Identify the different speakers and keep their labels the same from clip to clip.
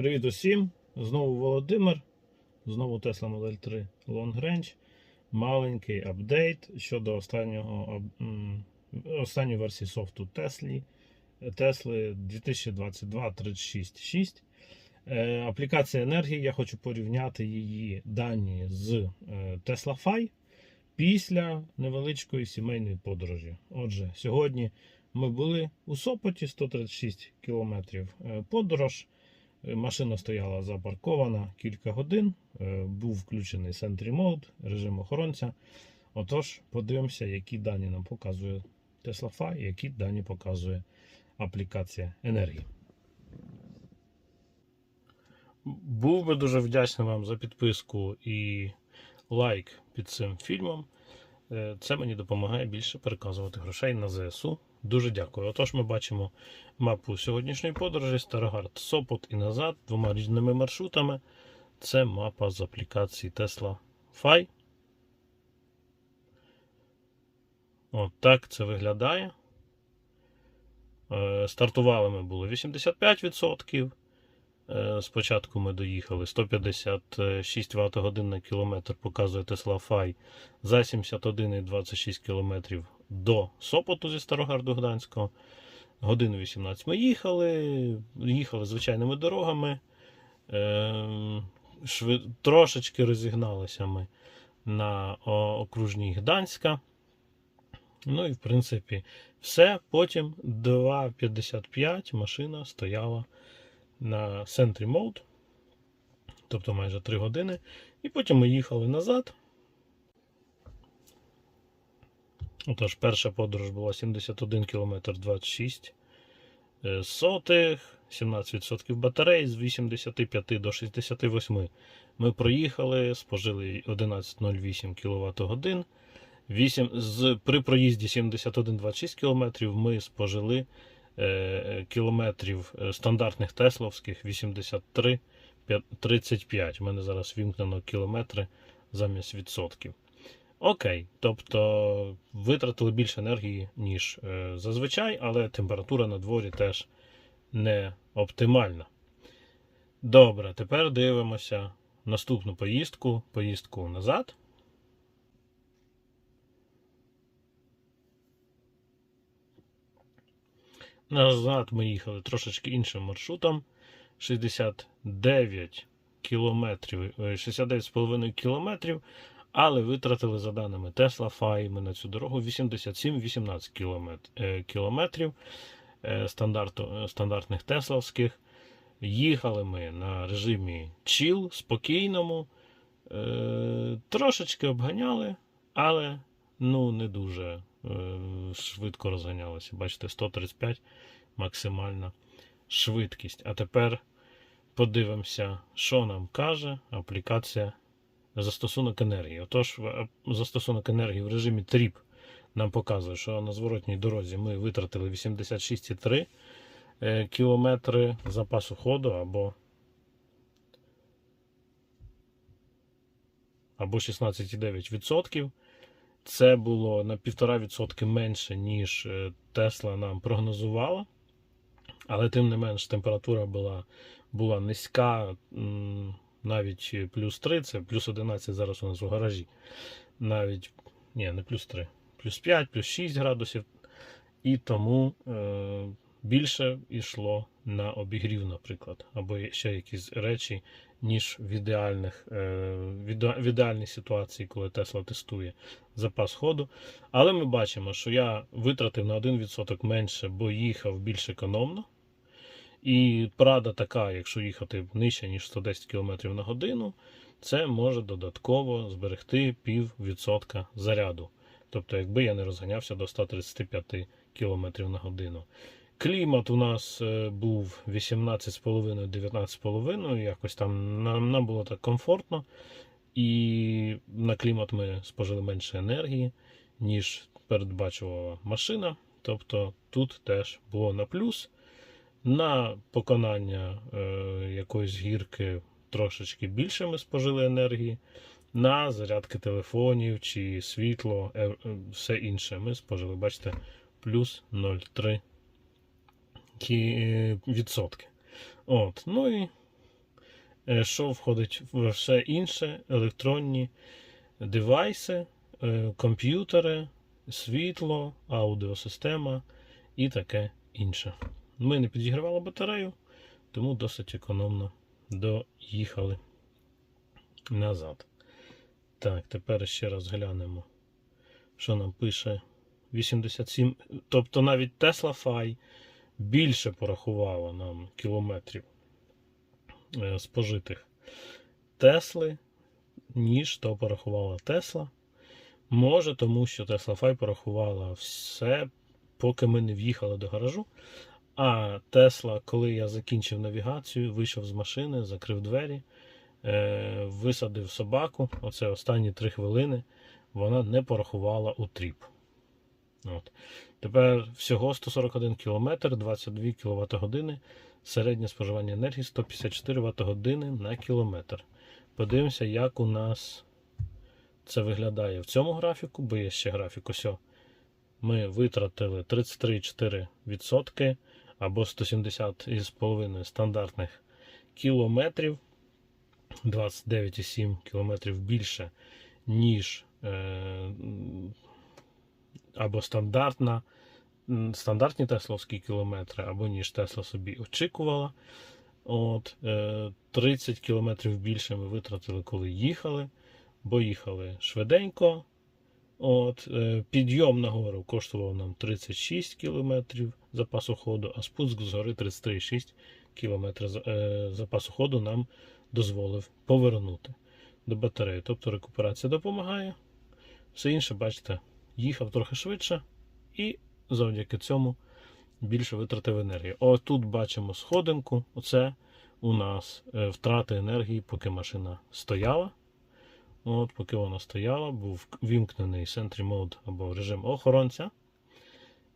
Speaker 1: Привіт усім! Знову Володимир. Знову Tesla Model 3 Long Range. Маленький апдейт щодо останнього, останньої версії софту Tesla. Tesla 2022-36.6. Е, Аплікація енергії. Я хочу порівняти її дані з е, Tesla Fi після невеличкої сімейної подорожі. Отже, сьогодні ми були у Сопоті 136 кілометрів е, подорож. Е, Машина стояла запаркована кілька годин. е, Був включений Sentry Mode, режим охоронця. Отож, подивимося, які дані нам показує Tesla Fi, які дані показує аплікація енергії. Був би дуже вдячний вам за підписку і лайк під цим фільмом. Е, Це мені допомагає більше переказувати грошей на ЗСУ. Дуже дякую. Отож, ми бачимо мапу сьогоднішньої подорожі Старогард Сопот і назад двома різними маршрутами. Це мапа з аплікації Tesla Fi. От так це виглядає. Е, Стартували ми було 85%. Е, Спочатку ми доїхали 156 Вт годин на кілометр, показує Tesla Fi за 71,26 км до Сопоту зі Старогарду Гданського. Годину 18 ми їхали, їхали звичайними дорогами. Е, швид... Трошечки розігналися ми на окружній Гданська. Ну і в принципі все. Потім 2.55 машина стояла на Sentry Mode, тобто майже 3 години. І потім ми їхали назад. Отож, перша подорож була 71 км 26 е, сотих, 17% батарей з 85 до 68. Ми проїхали, спожили 11,08 кВт годин. 8, з, при проїзді 71-26 км ми спожили е, кілометрів е, стандартних тесловських 83 п'ят- 35. У мене зараз вімкнено кілометри замість відсотків. Окей, тобто витратили більше енергії, ніж е, зазвичай, але температура на дворі теж не оптимальна. Добре, тепер дивимося наступну поїздку, поїздку назад. Назад ми їхали трошечки іншим маршрутом. 69 кілометрів, е, 69,5 кілометрів, але витратили за даними Tesla Fi на цю дорогу 87-18 кіломет- е, кілометрів е, стандарту, е, стандартних тесловських. Їхали ми на режимі chill, спокійному, трошечки обганяли, але ну, не дуже швидко розганялися. Бачите, 135 максимальна швидкість. А тепер подивимося, що нам каже аплікація застосунок енергії. Отож, застосунок енергії в режимі TRIP нам показує, що на зворотній дорозі ми витратили 86,3 е, кілометри запасу ходу або або 16,9%. Це було на 1,5% менше, ніж е, Тесла нам прогнозувала. Але тим не менш температура була, була низька, навіть плюс 3, це плюс 11 зараз у нас у гаражі. Навіть ні, не плюс 3, плюс 5, плюс 6 градусів. І тому е, більше йшло на обігрів, наприклад, або ще якісь речі, ніж в ідеальних е, в ідеальній ситуації, коли Тесла тестує запас ходу. Але ми бачимо, що я витратив на 1% менше, бо їхав більш економно. І порада така, якщо їхати нижче, ніж 110 км на годину, це може додатково зберегти пів відсотка заряду. Тобто, якби я не розганявся до 135 км на годину. Клімат у нас е, був 18,5-19,5, якось там нам, нам було так комфортно. І на клімат ми спожили менше енергії, ніж передбачувала машина. Тобто тут теж було на плюс. На поконання е, якоїсь гірки трошечки більше ми спожили енергії. На зарядки телефонів чи світло, е, е, все інше ми спожили, бачите, плюс 0,3 кі- відсотки. От, ну і Е, Що входить в все інше? Електронні девайси, е, комп'ютери, світло, аудіосистема і таке інше. Ми не підігрівали батарею, тому досить економно доїхали назад. Так, тепер ще раз глянемо, що нам пише 87. Тобто навіть Tesla Fi більше порахувала нам кілометрів е, спожитих Тесли, ніж то порахувала Тесла. Може, тому що Tesla Fi порахувала все, поки ми не в'їхали до гаражу. А Тесла, коли я закінчив навігацію, вийшов з машини, закрив двері, е, висадив собаку. Оце останні 3 хвилини вона не порахувала у тріп. От. Тепер всього 141 км, 22 кВт години, середнє споживання енергії 154 Вт години на кілометр. Подивимося, як у нас це виглядає в цьому графіку, бо є ще графік ось. Ми витратили 33,4% або 170,5 стандартних кілометрів, 29,7 кілометрів більше, ніж е, або стандартна, стандартні тесловські кілометри, або ніж Тесла собі очікувала. От, е, 30 кілометрів більше ми витратили, коли їхали, бо їхали швиденько. От, е, підйом на гору коштував нам 36 кілометрів запасу ходу, а спуск з гори 33,6 кілометрів е, запасу ходу нам дозволив повернути до батареї. Тобто рекуперація допомагає. Все інше, бачите, їхав трохи швидше і завдяки цьому більше витратив енергії. Ось тут бачимо сходинку. Оце у нас е, втрати енергії, поки машина стояла. От, поки вона стояла, був вімкнений Sentry Mode або режим охоронця.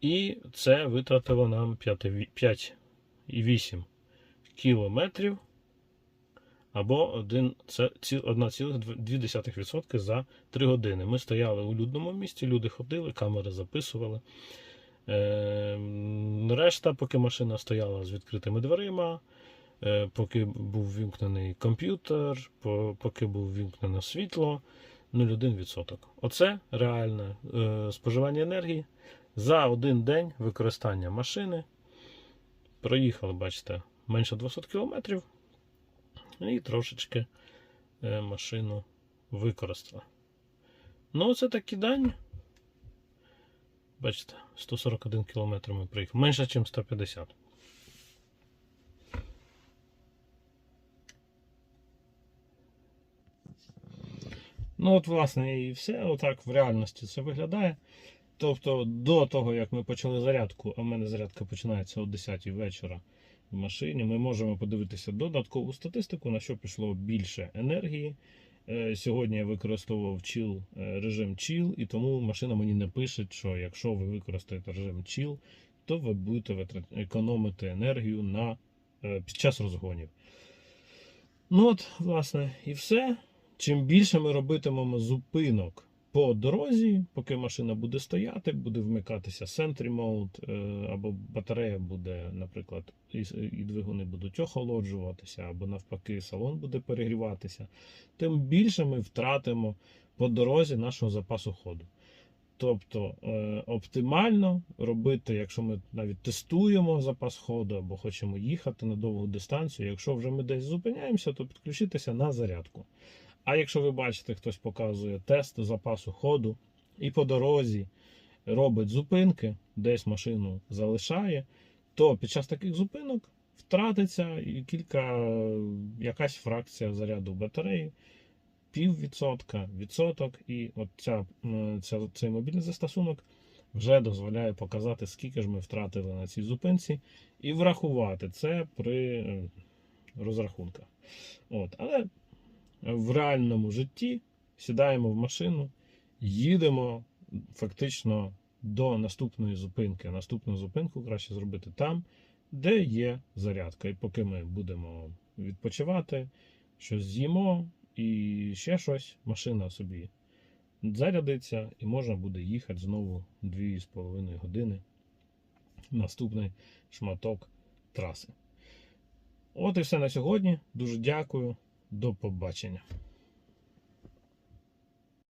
Speaker 1: І це витратило нам 5,8 кілометрів або один- це ці- 1,2% за 3 години. Ми стояли у людному місці, люди ходили, камери записували. Е, решта, поки машина стояла з відкритими дверима, поки був вімкнений комп'ютер, поки був вімкнене світло, 0,1%. Оце реальне е, споживання енергії за один день використання машини. Проїхали, бачите, менше 200 кілометрів і трошечки е, машину використали. Ну, це такі дані. Бачите, 141 км ми приїхали. Менше, ніж 150. Ну, от, власне, і все. Отак в реальності це виглядає. Тобто, до того, як ми почали зарядку, а в мене зарядка починається о 10 вечора в машині, ми можемо подивитися додаткову статистику, на що пішло більше енергії. Е, Сьогодні я використовував chill, е, режим chill, і тому машина мені не пише, що якщо ви використаєте режим chill, то ви будете економити енергію на, е, під час розгонів. Ну от, власне, і все. Чим більше ми робитимемо зупинок по дорозі, поки машина буде стояти, буде вмикатися Sentry Mode, е, або батарея буде, наприклад, і, двигуни будуть охолоджуватися, або навпаки, салон буде перегріватися, тим більше ми втратимо по дорозі нашого запасу ходу. Тобто е, оптимально робити, якщо ми навіть тестуємо запас ходу або хочемо їхати на довгу дистанцію, якщо вже ми десь зупиняємося, то підключитися на зарядку. А якщо ви бачите, хтось показує тест запасу ходу і по дорозі робить зупинки, десь машину залишає, то під час таких зупинок втратиться і кілька якась фракція заряду батареї, піввідсотка, відсоток, і от ця, ця, цей мобільний застосунок вже дозволяє показати, скільки ж ми втратили на цій зупинці, і врахувати це при е, розрахунках. От, але в реальному житті сідаємо в машину, їдемо фактично до наступної зупинки. Наступну зупинку краще зробити там, де є зарядка. І поки ми будемо відпочивати, щось з'їмо і ще щось, машина собі зарядиться, і можна буде їхати знову 2,5 години. Наступний шматок траси. От і все на сьогодні. Дуже дякую. До побачення.